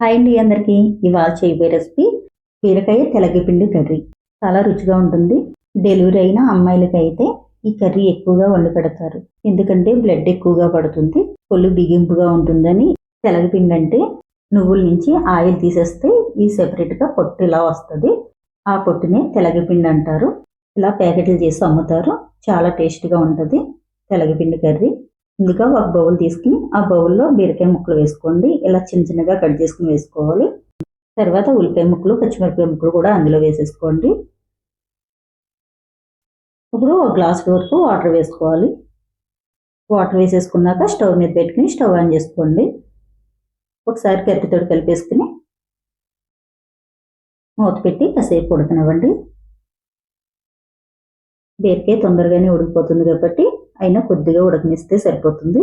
Hi అండి అందరికీ. ఇవాళ చేయబోయే రెసిపీ బీరకాయ తెలగపిండి కర్రీ. చాలా రుచిగా ఉంటుంది. డెలివరీ అయిన అమ్మాయిలకి అయితే ఈ కర్రీ ఎక్కువగా వండి పెడతారు. ఎందుకంటే బ్లడ్ ఎక్కువగా పడుతుంది. కొళ్ళు బిగింపుగా ఉంటుందని తెలగపిండి అంటే నువ్వుల నుంచి ఆయిల్ తీసేస్తే ఈ సెపరేట్గా పొట్టు ఇలా వస్తుంది. ఆ పొట్టునే తెలగపిండి అంటారు. ఇలా ప్యాకెట్లు చేసి అమ్ముతారు. చాలా టేస్ట్గా ఉంటుంది తెలగపిండి కర్రీ. ముందుగా ఒక బౌల్ తీసుకుని ఆ బౌల్లో బీరకాయ ముక్కలు వేసుకోండి. ఇలా చిన్న చిన్నగా కట్ చేసుకుని వేసుకోవాలి. తర్వాత ఉల్లిపాయ ముక్కలు పచ్చిమిరపకాయ ముక్కలు కూడా అందులో వేసేసుకోండి. ఇప్పుడు ఒక గ్లాస్ వరకు వాటర్ వేసుకోవాలి. వాటర్ వేసేసుకున్నాక స్టవ్ మీద పెట్టుకుని స్టవ్ ఆన్ చేసుకోండి. ఒకసారి కత్తితో కలిపేసుకుని మూత పెట్టి కాసేపు ఉడకనివ్వండి. బీరకాయ తొందరగానే ఉడికిపోతుంది కాబట్టి అయినా కొద్దిగా ఉడకనిస్తే సరిపోతుంది.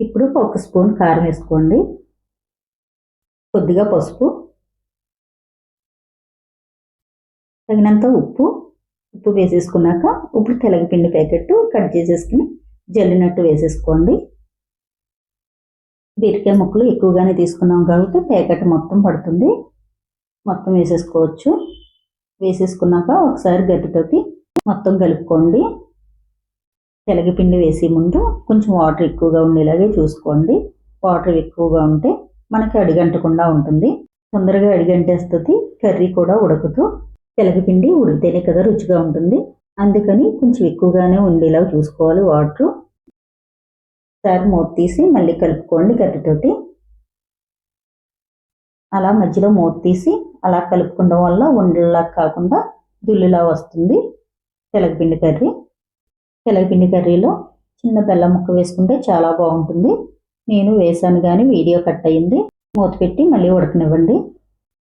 ఇప్పుడు ఒక స్పూన్ కారం వేసుకోండి. కొద్దిగా పసుపు. తగినంత ఉప్పు. ఉప్పు వేసేసుకున్నాక ఇప్పుడు తెలగపిండి ప్యాకెట్ కట్ చేసేసుకుని జల్లినట్టు వేసేసుకోండి. బీరకాయ ముక్కలు ఎక్కువగానే తీసుకున్నాం కాబట్టి ప్యాకెట్ మొత్తం పడుతుంది. మొత్తం వేసేసుకోవచ్చు. వేసేసుకున్నాక ఒకసారి గట్టితోటి మొత్తం కలుపుకోండి. తెలగపిండి వేసే ముందు కొంచెం వాటర్ ఎక్కువగా ఉండేలాగే చూసుకోండి. వాటర్ ఎక్కువగా ఉంటే మనకి అడిగంటకుండా ఉంటుంది. తొందరగా అడిగంటేస్తుంది కర్రీ కూడా ఉడకదు తెలగపిండి ఉడికితేనే కదా రుచిగా ఉంటుంది. అందుకని కొంచెం ఎక్కువగానే ఉండేలా చూసుకోవాలి వాటర్. ఒకసారి మూత తీసి మళ్ళీ కలుపుకోండి గట్టితోటి అలా మధ్యలో మూత తీసి అలా కలుపుకోవడం వల్ల ఉండలా కాకుండా దుల్లులా వస్తుంది. తెలగపిండి కర్రీ. తెలగపిండి కర్రీలో చిన్న బెల్లం ముక్క వేసుకుంటే చాలా బాగుంటుంది. నేను వేసాను కానీ వీడియో కట్ అయ్యింది. మూత పెట్టి మళ్ళీ ఉడకనివ్వండి.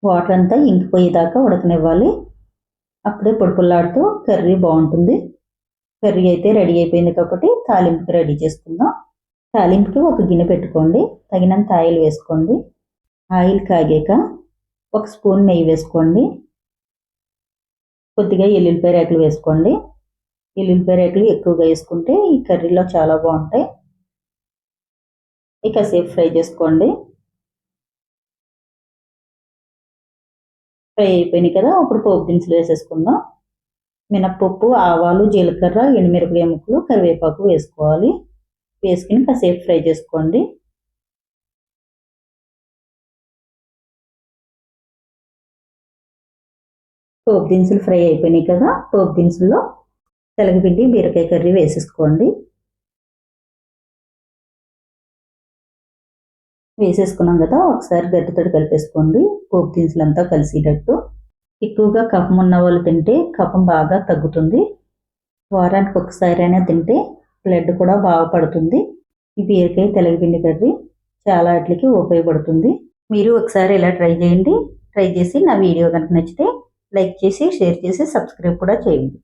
వాటర్ అంతా ఇంకిపోయేదాకా ఉడకనివ్వాలి. అప్పుడే పొడిపుల్లాడుతూ కర్రీ బాగుంటుంది. కర్రీ అయితే రెడీ అయిపోయింది కాబట్టి తాలింపుకి రెడీ చేసుకుందాం. తాలింపుకి ఒక గిన్నె పెట్టుకోండి. తగినంత ఆయిల్ వేసుకోండి. ఆయిల్ కాగాక ఒక స్పూన్ నెయ్యి వేసుకోండి. కొద్దిగా ఎల్లుల్లిపాయ రేకులు వేసుకోండి. ఎల్లుల్లిపాయ రేకులు ఎక్కువగా వేసుకుంటే ఈ కర్రీలో చాలా బాగుంటాయి. ఇక సేపు ఫ్రై చేసుకోండి. ఫ్రై అయిపోయినాయి కదా అప్పుడు పోపు దినుసులు వేసేసుకుందాం. మినప్పప్పు ఆవాలు జీలకర్ర ఎండుమిరపకాయ ముక్కలు కరివేపాకు వేసుకోవాలి. వేసుకుని కాసేపు ఫ్రై చేసుకోండి. పోపు దినుసులు ఫ్రై అయిపోయినాయి కదా పోపు దినుసుల్లో తెలగపిండి బీరకాయ కర్రీ వేసేసుకోండి. వేసేసుకున్నాం కదా ఒకసారి గట్టితో కలిపేసుకోండి. పోపు దినుసులు అంతా కలిసేటట్టు. ఎక్కువగా కఫం ఉన్న వాళ్ళు తింటే కఫం బాగా తగ్గుతుంది. వారానికి ఒకసారి అయినా తింటే బ్లడ్ కూడా బాగా పడుతుంది. ఈ బీరకాయ తెలగపిండి కర్రీ చాలా వాటికి ఉపయోగపడుతుంది. మీరు ఒకసారి ఇలా ట్రై చేయండి. ట్రై చేసి నా వీడియో కనుక నచ్చితే లైక్ చేసి షేర్ చేసి సబ్స్క్రైబ్ కూడా చేయండి.